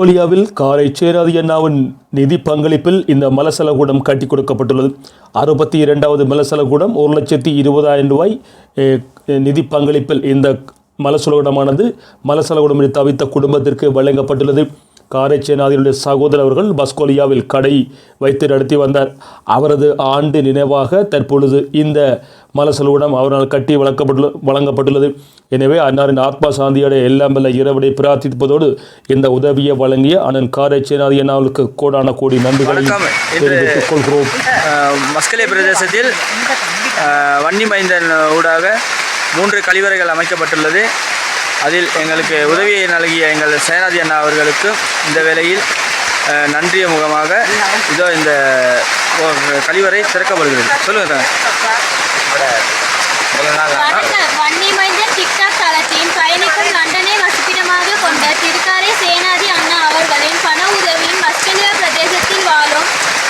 ஆஸ்திரேலியாவில் காரை சேராதி அண்ணாவின் நிதி பங்களிப்பில் இந்த மலசலகூடம் கட்டி கொடுக்கப்பட்டுள்ளது. அறுபத்தி இரண்டாவது மலசலகூடம் ஒரு லட்சத்தி இருபதாயிரம் ரூபாய் நிதி பங்களிப்பில் இந்த மலசலகூடமானது மலசலகூடம் தவித்த குடும்பத்திற்கு வழங்கப்பட்டுள்ளது. காரைச்சேனாதியுடைய சகோதரர் அவர்கள் பஸ்கோலியாவில் கடை வைத்து நடத்தி வந்தார். அவரது ஆண்டு நினைவாக தற்பொழுது இந்த மலசலூடம் அவரால் கட்டி வழங்கப்பட்டுள்ள வழங்கப்பட்டுள்ளது. எனவே அன்னாரின் ஆத்மா சாந்தியோட எல்லாம் வல்ல இறைவனை பிரார்த்திப்பதோடு இந்த உதவியை வழங்கிய அண்ணன் காரைச்சேனாதி அண்ணாவுக்கு கோடான கோடி நன்றிகளை தெரிவித்துக் கொள்கிறோம். மஸ்கலே பிரதேசத்தில் வன்னி மைந்தன் ஊடாக மூன்று கழிவறைகள் அமைக்கப்பட்டுள்ளது. அதில் எங்களுக்கு உதவியை நல்கிய எங்கள் சேனாதி அண்ணா அவர்களுக்கு இந்த வேளையில் நன்றிய முகமாக இதோ இந்த கழிவறை திறக்கப்படுகிறது. சொல்லுங்கள் வணக்கம் வன்னிமைந்தன் டிக்டாக் தளத்தின் பயணிக்கும் லண்டனை வசிப்பிடமாக கொண்ட திருக்காரை சேனாதி அண்ணா அவர்களின் பண உதவியின் மஸ்கலியா பிரதேசத்தில் வாழும்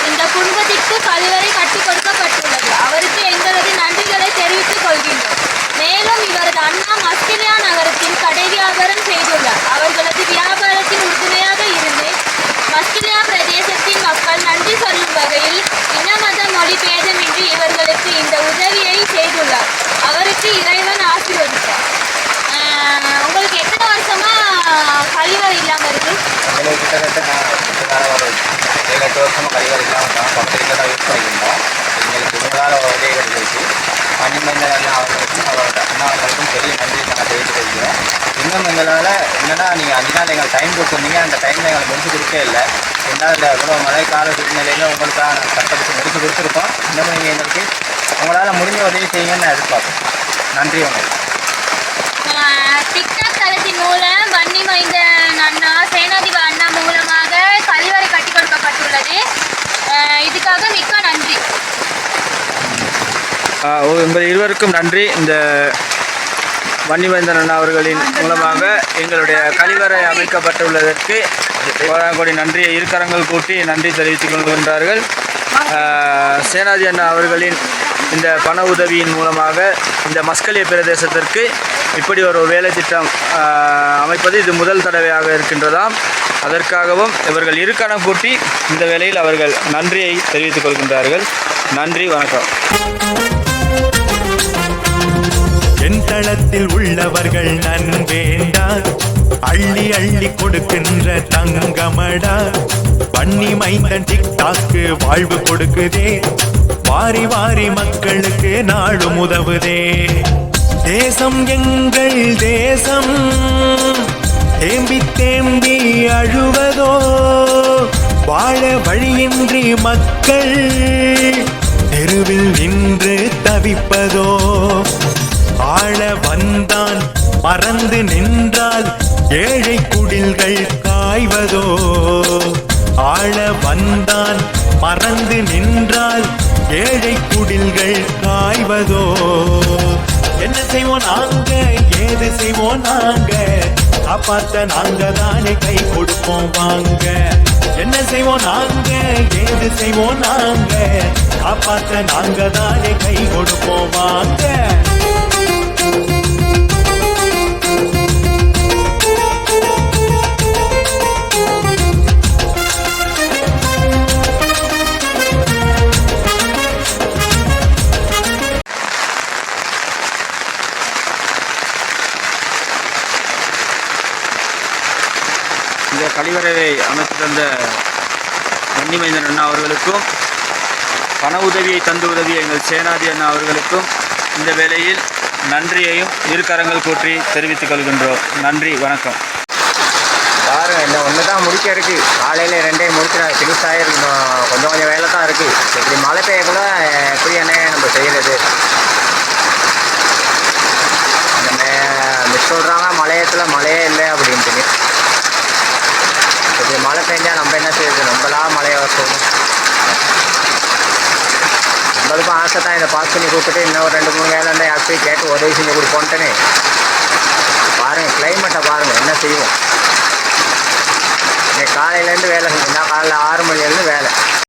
இந்த குடும்பத்திற்கு கழிவறை கட்டிக் கொடுக்கப்பட்டுள்ளது அவருக்கு எங்களது நன்றிகளை தெரிவித்துக் கொள்கின்றோம் மேலும் இவரது அண்ணா மஸ்கலியா நகரத்தில் கடை வியாபாரம் செய்துள்ளார் அவர்களது வியாபாரத்தில் உறுதுணையாக இருந்து மஸ்கிலியா பிரதேசத்தின் மக்கள் நன்றி சொல்லும் வகையில் இனமத மொழி பேதமின்றி இவர்களுக்கு இந்த உதவியை செய்துள்ளார் அவருக்கு இறைவன் ஆசீர்வதித்தார் ஆஹ் உங்களுக்கு எத்தனை வருஷமா கழிவறை இல்லாம இருக்கு எங்களுக்கு கிட்டத்தட்ட நான் கிட்டத்தட்ட ஒரு ஏழு எட்டு வருஷமாக கழிவறை இல்லாமல் தான் பக்கத்தில் தான் யூஸ் பண்ணியிருந்தோம் எங்களுக்கு முன்னாள் உதவி கிடைச்சிருக்கு பன்னிமந்தன் அண்ணா அவர்களுக்கும் அவரோட அண்ணா அவர்களுக்கும் பெரிய நன்றி நாங்கள் தெரிவித்து கொள்கிறோம் இன்னும் எங்களால் என்னென்னா நீங்கள் அஞ்சு நாள் எங்களுக்கு டைம் கொடுத்துருந்தீங்க அந்த டைமில் எங்களுக்கு முடிச்சு கொடுக்கவே இல்லை ரெண்டாவது இந்த இவ்வளோ மழை கால சூழ்நிலையில் உங்களுக்காக நாங்கள் கஷ்டப்பட்டு முடிச்சு கொடுத்துருக்கோம் இன்னும் நீங்கள் எங்களுக்கு உங்களால் முடிஞ்ச உதவி செய்யுங்கன்னு நான் எதிர்பார்ப்போம் நன்றி உங்களுக்கு ஆஹ் டிக்டாக் தளத்தின் மூலம் வன்னி மைந்தன் அண்ணா சேனாதிப அண்ணா மூலமாக கழிவறை கட்டி கொடுக்கப்பட்டுள்ளது ஆஹ் இதுக்காக மிக்க நன்றி ஆஹ் ஓ- உங்கள் இருவருக்கும் நன்றி. இந்த வன்னிவேந்தன் அண்ணா அவர்களின் மூலமாக எங்களுடைய கழிவறை அமைக்கப்பட்டுள்ளதற்கு கோடி நன்றியை இருக்கரங்கள் கூட்டி நன்றி தெரிவித்துக் கொள்கின்றார்கள். சேனாதி அண்ணா அவர்களின் இந்த பண உதவியின் மூலமாக இந்த மஸ்கலிய பிரதேசத்திற்கு இப்படி ஒரு வேலை திட்டம் அமைப்பது இது முதல் தடவையாக இருக்கின்றதாம். அதற்காகவும் இவர்கள் இருக்கணம் கூட்டி இந்த வேளையில் அவர்கள் நன்றியை தெரிவித்துக் கொள்கின்றார்கள். நன்றி வணக்கம். என் தளத்தில் உள்ளவர்கள் நன்வேண்டா அள்ளி அள்ளி கொடுக்கின்ற தங்கமடா. பண்ணி மைந்தன் டிக்டாக்கு வாழ்வு கொடுக்குதே. வாரி வாரி மக்களுக்கு நாடும் உதவுதே. தேசம் எங்கள் தேசம். தேம்பி தேம்பி அழுவதோ வாழ வழியின்றி மக்கள். தெருவில் நின்று தவிப்பதோ ஆள வந்தான் மறந்து நின்றால் ஏழை குடில்கள் காய்வதோ ஆள வந்தான் மறந்து நின்றால் ஏழை குடில்கள் காய்வதோ? என்ன செய்வோம் நாங்க? ஏது செய்வோம் நாங்க? காப்பாத்த நாங்க தானே கை கொடுப்போம் வாங்க. என்ன செய்வோம் நாங்க? ஏது செய்வோம் நாங்க? காப்பாத்த நாங்க தானே கை கொடுப்போம் வாங்க. இந்த கழிவறையை அமைத்து தந்த வன்னிமைந்தன் அண்ணா அவர்களுக்கும் பண உதவியை தந்து உதவிய எங்கள் சேனாதி அண்ணா அவர்களுக்கும் இந்த வேளையில் நன்றியையும் இருக்கரங்கள் கூற்றி தெரிவித்துக் கொள்கின்றோம். நன்றி வணக்கம். பாருங்கள் இந்த ஒன்று தான் முடிக்க இருக்கு. காலையில் ரெண்டையும் முடிச்சு ஃபினிஷ் ஆகிருக்கு கொஞ்சம் கொஞ்சம் வேலை தான் இருக்குது இப்படி மழை பெய்யக்குள்ள எப்படி என்ன நம்ம செய்கிறது நம்ம மிஸ் சொல்கிறாங்க மலையத்தில் மழையே இல்லை அப்படின்ட்டுன்னு இப்படி மழை பெஞ்சா நம்ம என்ன செய்யுது நம்மளா மழையை வர சொல்லணும் நம்மளுக்கும் ஆசை தான் இதை பாஸ் பண்ணி கொடுத்துட்டு இன்னும் ஒரு ரெண்டு மூணு வேலை இருந்தால் யார்கிட்டையும் கேட்டு உதவி செஞ்சு கொடுப்போன்ட்டுன்னு பாருங்கள் கிளைமேட்டை பாருங்கள் என்ன செய்வோம்? இன்னைக்கு காலையிலேருந்து வேலை செஞ்சேன் காலையில் ஆறு மணிலேருந்து வேலை.